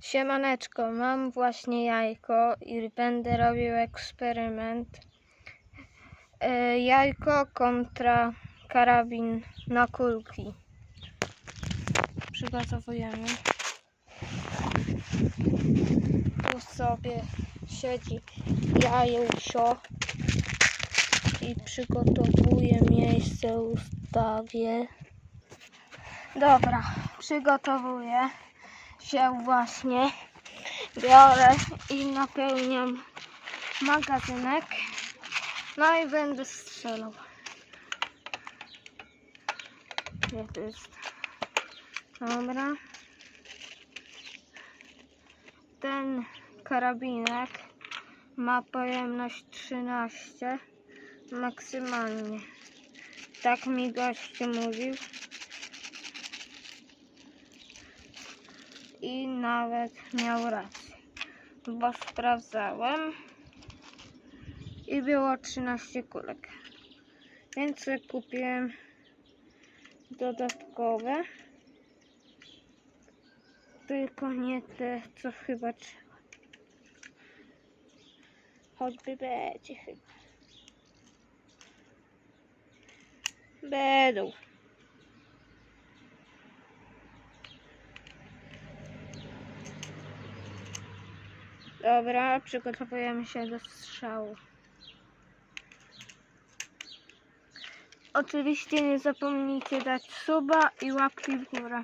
Siemaneczko, mam właśnie jajko i będę robił eksperyment. E, jajko kontra karabin na kulki. Przygotowujemy. Tu sobie siedzi jajusio i przygotowuję miejsce, ustawię. Dobra, przygotowuję się właśnie. Biorę i napełniam magazynek. No i będę strzelał. Gdzie to jest? Dobra. Ten karabinek ma pojemność 13 maksymalnie. Tak mi gościu mówił. I nawet miał rację, bo sprawdzałem i było 13 kulek. Więc kupiłem dodatkowe, tylko nie te, co chyba trzeba. Choćby będzie chyba. Będą. Dobra, przygotowujemy się do strzału. Oczywiście nie zapomnijcie dać suba i łapki w górę.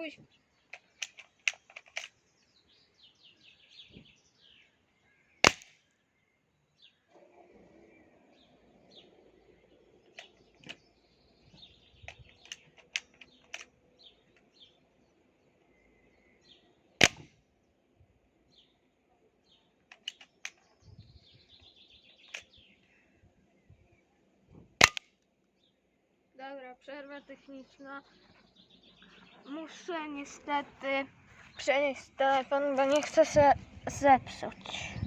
Kuś. Dobra, przerwa techniczna. Muszę niestety przenieść telefon, bo nie chcę się zepsuć.